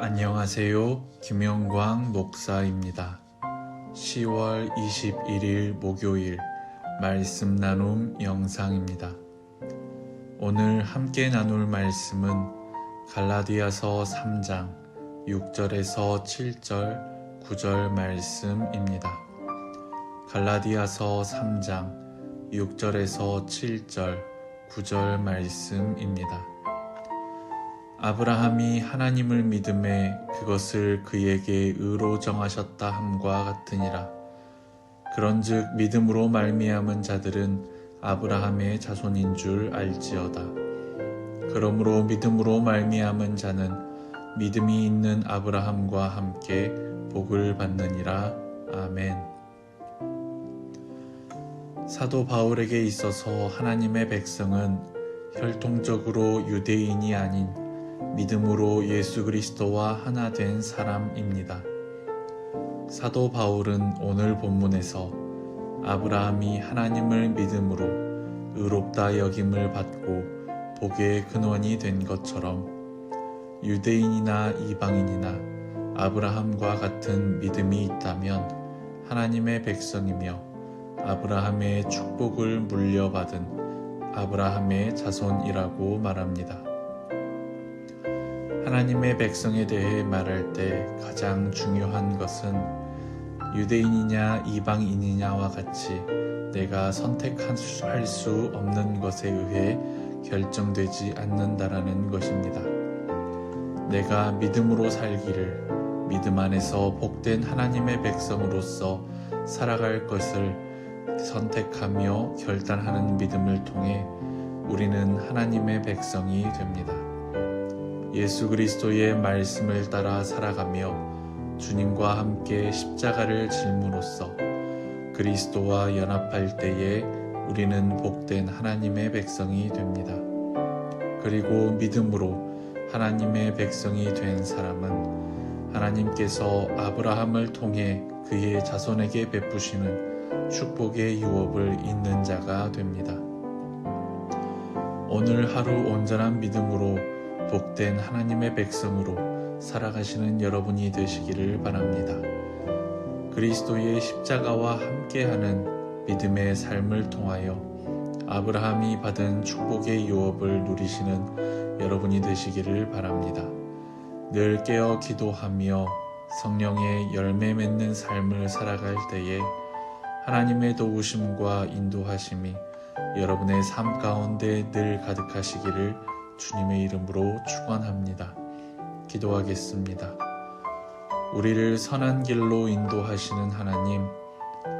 안녕하세요. 김영광 목사입니다. 10월 21일 목요일 말씀 나눔 영상입니다. 오늘 함께 나눌 말씀은 갈라디아서 3장 6절에서 7절, 9절 말씀입니다. 갈라디아서 3장 6절에서 7절, 9절 말씀입니다. 아브라함이 하나님을 믿음에 그것을 그에게 의로 정하셨다 함과 같으니라. 그런즉 믿음으로 말미암은 자들은 아브라함의 자손인 줄 알지어다. 그러므로 믿음으로 말미암은 자는 믿음이 있는 아브라함과 함께 복을 받느니라. 아멘. 사도 바울에게 있어서 하나님의 백성은 혈통적으로 유대인이 아닌 믿음으로 예수 그리스도와 하나 된 사람입니다. 사도 바울은 오늘 본문에서 아브라함이 하나님을 믿음으로 의롭다 여김을 받고 복의 근원이 된 것처럼 유대인이나 이방인이나 아브라함과 같은 믿음이 있다면 하나님의 백성이며 아브라함의 축복을 물려받은 아브라함의 자손이라고 말합니다. 하나님의 백성에 대해 말할 때 가장 중요한 것은 유대인이냐 이방인이냐와 같이 내가 선택할 수 없는 것에 의해 결정되지 않는다라는 것입니다. 내가 믿음으로 살기를 믿음 안에서 복된 하나님의 백성으로서 살아갈 것을 선택하며 결단하는 믿음을 통해 우리는 하나님의 백성이 됩니다. 예수 그리스도의 말씀을 따라 살아가며 주님과 함께 십자가를 질므로써 그리스도와 연합할 때에 우리는 복된 하나님의 백성이 됩니다. 그리고 믿음으로 하나님의 백성이 된 사람은 하나님께서 아브라함을 통해 그의 자손에게 베푸시는 축복의 유업을 잇는 자가 됩니다. 오늘 하루 온전한 믿음으로 복된 하나님의 백성으로 살아가시는 여러분이 되시기를 바랍니다. 그리스도의 십자가와 함께하는 믿음의 삶을 통하여 아브라함이 받은 축복의 유업을 누리시는 여러분이 되시기를 바랍니다. 늘 깨어 기도하며 성령의 열매 맺는 삶을 살아갈 때에 하나님의 도우심과 인도하심이 여러분의 삶 가운데 늘 가득하시기를 주님의 이름으로 축원합니다. 기도하겠습니다. 우리를 선한 길로 인도하시는 하나님,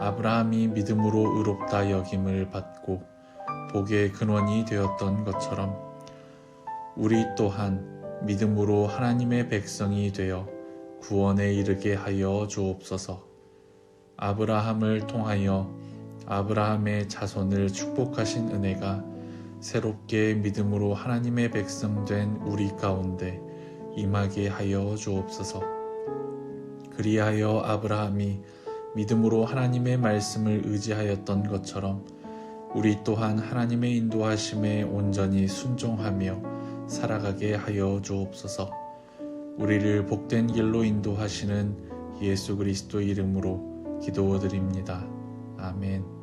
아브라함이 믿음으로 의롭다 여김을 받고 복의 근원이 되었던 것처럼 우리 또한 믿음으로 하나님의 백성이 되어 구원에 이르게 하여 주옵소서. 아브라함을 통하여 아브라함의 자손을 축복하신 은혜가 새롭게 믿음으로 하나님의 백성 된 우리 가운데 임하게 하여 주옵소서. 그리하여 아브라함이 믿음으로 하나님의 말씀을 의지하였던 것처럼 우리 또한 하나님의 인도하심에 온전히 순종하며 살아가게 하여 주옵소서. 우리를 복된 길로 인도하시는 예수 그리스도 이름으로 기도드립니다. 아멘.